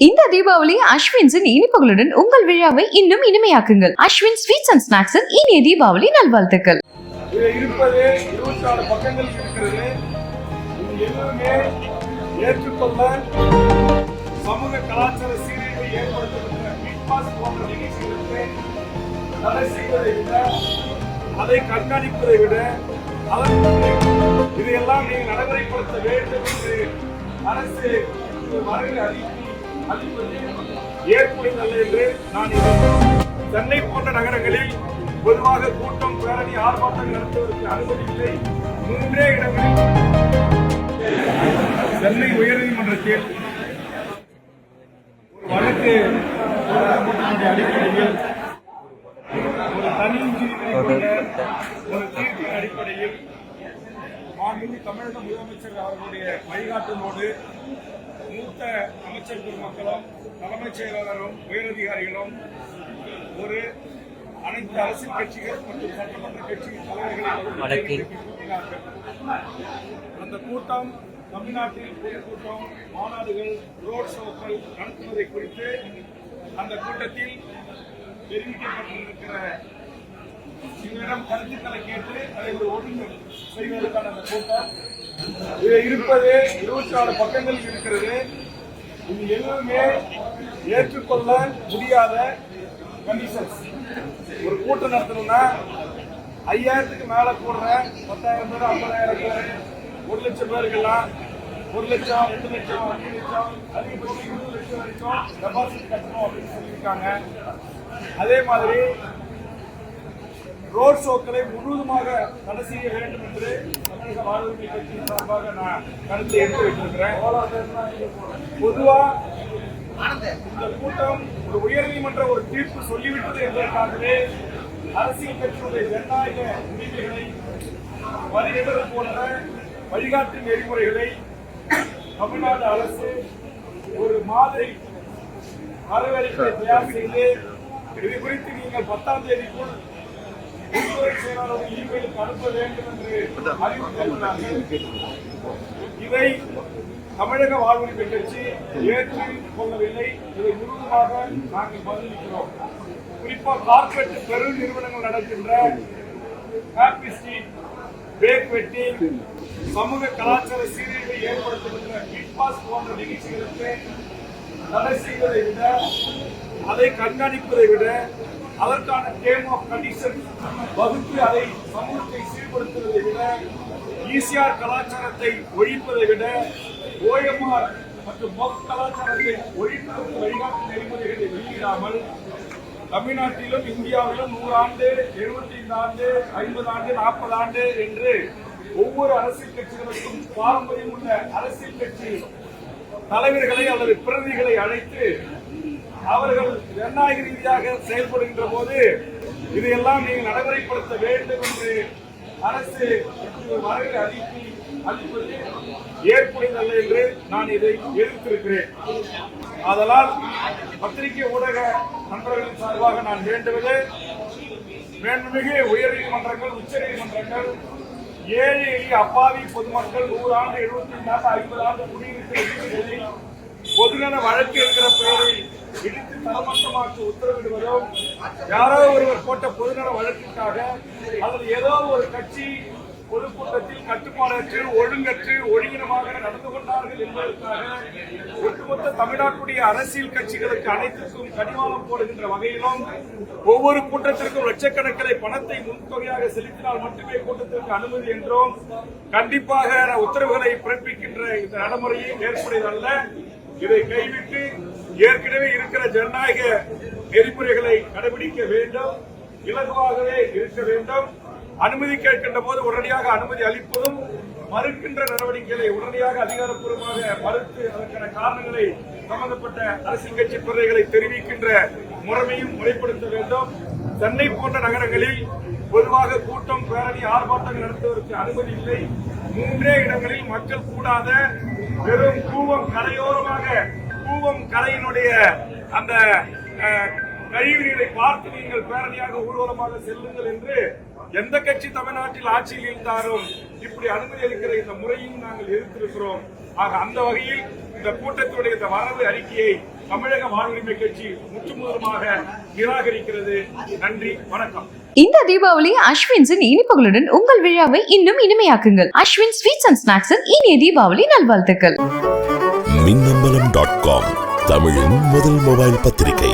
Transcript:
இந்த தீபாவளி அஸ்வின்ஸின் இனிப்புகளுடன் உங்கள் விழாவை இன்னும் இனிமையாக்குங்கள். அஸ்வின் ஸ்வீட்ஸ் அண்ட் ஸ்நாக்ஸின் இனிய தீபாவளி நல்வாழ்த்துக்கள். இருப்பது இருபத்தி நாலு பக்கங்கள் இருக்கிறது. எதுவுமே ஏற்றுக்கொள்ள சமூக கலாச்சார சீரழிவை ஏற்படுத்துகின்ற போன்ற நிகழ்ச்சிகளுக்கு தடை செய்வதை விட அதை கண்காணிப்பதை விட இதையெல்லாம் நீங்கள் நடைமுறைப்படுத்த வேண்டும் என்று அரசு ஒரு ஏற்புடையதல்ல என்று நான் சென்னை போன்ற நகரங்களில் பொதுவாக கூட்டம் பேரணி ஆர்ப்பாட்டம் நடத்துவதற்கு அனுமதி இல்லை. மூன்றே இடங்களில். சென்னை உயர்நீதிமன்றத்தில் ஒரு வழக்கு அடிப்படையில் ஒரு தனி ஒரு தீர்ப்பின் அடிப்படையில் மாண்புமிகு தமிழக முதலமைச்சர் அவர்களுடைய வழிகாட்டுதலோடு மூத்த அமைச்சர் பெருமக்களும் தலைமைச் செயலாளரும் உயரதிகாரிகளும் ஒரு அனைத்து அரசியல் கட்சிகள் மற்றும் சட்டமன்ற கட்சியின் தலைவர்களை கூட்டினார்கள் அந்த கூட்டம் தமிழ்நாட்டில் பொதுக்கூட்டம் மாநாடுகள் ரோட் ஷோக்கள் நடத்துவதை குறித்து அந்த கூட்டத்தில் தெரிவிக்கப்பட்டிருக்கிற இவரிடம் கருத்துக்களை கேட்டு அதை ஒரு ஒழுங்கு செய்வதற்கான அந்த கூட்டம். இது இருப்பது இருபத்தி நாலு பக்கங்கள் இருக்கிறது. இது எதுவுமே ஏற்றுக்கொள்ள முடியாத கண்டிஷன்ஸ் ஒரு கூட்டம் நடத்தணும்னா ஐயாயிரத்துக்கு மேல போடுற பத்தாயிரம் பேர் ஐம்பதாயிரம் பேர் ஒரு லட்சம் பேருக்கெல்லாம் ஒரு லட்சம் ரெண்டு லட்சம் அஞ்சு லட்சம் அதிகபட்சம் இருபது லட்சம் வரைக்கும் டெபாசிட் கட்டணும் அப்படின்னு சொல்லியிருக்காங்க. அதே மாதிரி ரோட் ஷோக்களை முழுவதுமாக தடை செய்ய வேண்டும் என்று தமிழக வாழ்வுரிமை கட்சியின் சார்பாக நான் எடுத்து வைத்திருக்கிறேன். இந்த கூட்டம் ஒரு உயர்நீதிமன்ற ஒரு தீர்ப்பு சொல்லிவிட்டது என்பதற்காகவே அரசியல் கட்சியுடைய ஜனநாயக உரிமைகளை வலியுறுத்தல் போன்ற வழிகாட்டு நெறிமுறைகளை தமிழ்நாடு அரசு ஒரு மாதிரி வரவேற்பை தயார் செய்து இது குறித்து நீங்கள் பத்தாம் தேதிக்குள் உள்துறை செயலாளர் இமெயிலுக்கு அனுப்ப வேண்டும் என்று அறிவுறுத்தியுள்ளார்கள் இதை தமிழக வாழ்வுரிமை கட்சி ஏற்று கொள்ளவில்லை இதை முழுவதுமாக நாங்கள் பதிலளிக்கிறோம். குறிப்பா கார்ப்பரேட் பெரு நிறுவனங்கள் நடக்கின்ற ஹாப்பி ஸ்ட்ரீட் பேக் வெட்டிங் சமூக கலாச்சார சீரழிவை ஏற்படுத்துகின்ற பிக் பாஸ் போன்ற நிகழ்ச்சிகளுக்கு தடை செய்வதை விட அதை கண்காணிப்பதை விட அதற்கான டேம் ஆஃப் கண்டிஷன் வகுத்து அதை சமூகத்தை சீர்படுத்துவதை விட ஈசிஆர் கலாச்சாரத்தை ஒழிப்பதை விட ஓஎம்ஆர் மற்றும் மொக் கலாச்சாரத்தை ஒழிப்பதற்கு வழிகாட்டு நெறிமுறைகளை வெளியிடாமல் தமிழ்நாட்டிலும் இந்தியாவிலும் நூறு ஆண்டு எழுபத்தி ஐந்து ஆண்டு ஐம்பது ஆண்டு நாற்பது ஆண்டு என்று ஒவ்வொரு அரசியல் கட்சிகளுக்கும் பாரம்பரியம் உள்ள அரசியல் கட்சி தலைவர்களை அல்லது பிரதிகளை அழைத்து அவர்கள் ஜனநாயக ரீதியாக செயல்படுகின்ற போது இதையெல்லாம் நீங்கள் நடைமுறைப்படுத்த வேண்டும் என்று அரசு இப்படி அறிவிப்பு அளிப்பது ஏற்புடையதல்ல என்று நான் இதை எதிர்த்திருக்கிறேன். ஆதலால் பத்திரிகை ஊடக நண்பர்களின் சார்பாக நான் வேண்டுவது வேண்டுமிகு உயர்நீதிமன்றங்கள் உச்ச நீதிமன்றங்கள் ஏழை எளிய அப்பாவி பொதுமக்கள் நூறு ஆண்டு எழுபத்தி ஆண்டு ஐம்பது ஆண்டு குடியிருக்கிற வீடுகளை பொதுநல வழக்கு இருக்கிற பெயரில் இடித்து தரமட்டமாக்க உத்தரவிடுவதோ யாரோ ஒருவர் போட்ட பொதுநல வழக்கிற்காக அல்லது ஏதோ ஒரு கட்சி பொதுக்கூட்டத்தில் கட்டுப்பாடற்று ஒழுங்கற்று ஒழுங்கினமாக நடந்து கொண்டார்கள் என்பதற்காக ஒட்டுமொத்த தமிழ்நாட்டுடைய அரசியல் கட்சிகளுக்கு அனைத்துக்கும் கடிவாளம் போடுகின்ற வகையிலும் ஒவ்வொரு கூட்டத்திற்கும் லட்சக்கணக்கில் பணத்தை முன்தொகையாக செலுத்தினால் மட்டுமே கூட்டத்திற்கு அனுமதி என்றும் கண்டிப்பாக உத்தரவுகளை பிறப்பிக்கின்ற இந்த நடைமுறையை ஏற்புடையதல்ல. இதை கைவிட்டு ஏற்கனவே இருக்கிற ஜனநாயக நெறிமுறைகளை கடைபிடிக்க வேண்டும் இலகுவாகவே இருக்க வேண்டும். அனுமதி கேட்கின்ற போது உடனடியாக அனுமதி அளிப்பதும் மறுக்கின்ற நடவடிக்கைகளை உடனடியாக அதிகாரப்பூர்வமாக மறுத்து அதற்கான காரணங்களை சம்பந்தப்பட்ட அரசியல் கட்சி பிரதிகளை தெரிவிக்கின்ற முறைமையும் முறைப்படுத்த வேண்டும். சென்னை போன்ற நகரங்களில் பொதுவாக கூட்டம் பேரணி ஆர்ப்பாட்டங்கள் நடத்துவதற்கு அனுமதி இல்லை. மூன்றே இடங்களில் மக்கள் கூடாத வெறும் கூவம் கரையோரமாக கூவம் கரையினுடைய அந்த அஹ், கழிவு நீரை பார்த்து நீங்கள் பேரணியாக ஊர்வலமாக செல்லுங்கள் என்று எந்த கட்சி தமிழ்நாட்டில் ஆட்சியில் இருந்தாலும் இப்படி அனுமதி அளிக்கிற இந்த முறையும் நாங்கள் எதிர்த்திருக்கிறோம். ஆக அந்த வகையில் இந்த கூட்டத்துடைய இந்த வரவு அறிக்கையை தமிழக வாழ்வுரிமை கட்சி முற்றுமுதலுமாக நிராகரிக்கிறது. நன்றி வணக்கம். இந்த தீபாவளி அஸ்வின்ஸின் இனிப்புகளுடன் உங்கள் விழாவை இன்னும் இனிமையாக்குங்கள். அஸ்வின் ஸ்வீட்ஸ் அண்ட் ஸ்நாக்ஸின் இனிய தீபாவளி நல்வாழ்த்துக்கள். மின்னம்பலம் டாட் காம் தமிழின் முதல் மொபைல் பத்திரிகை.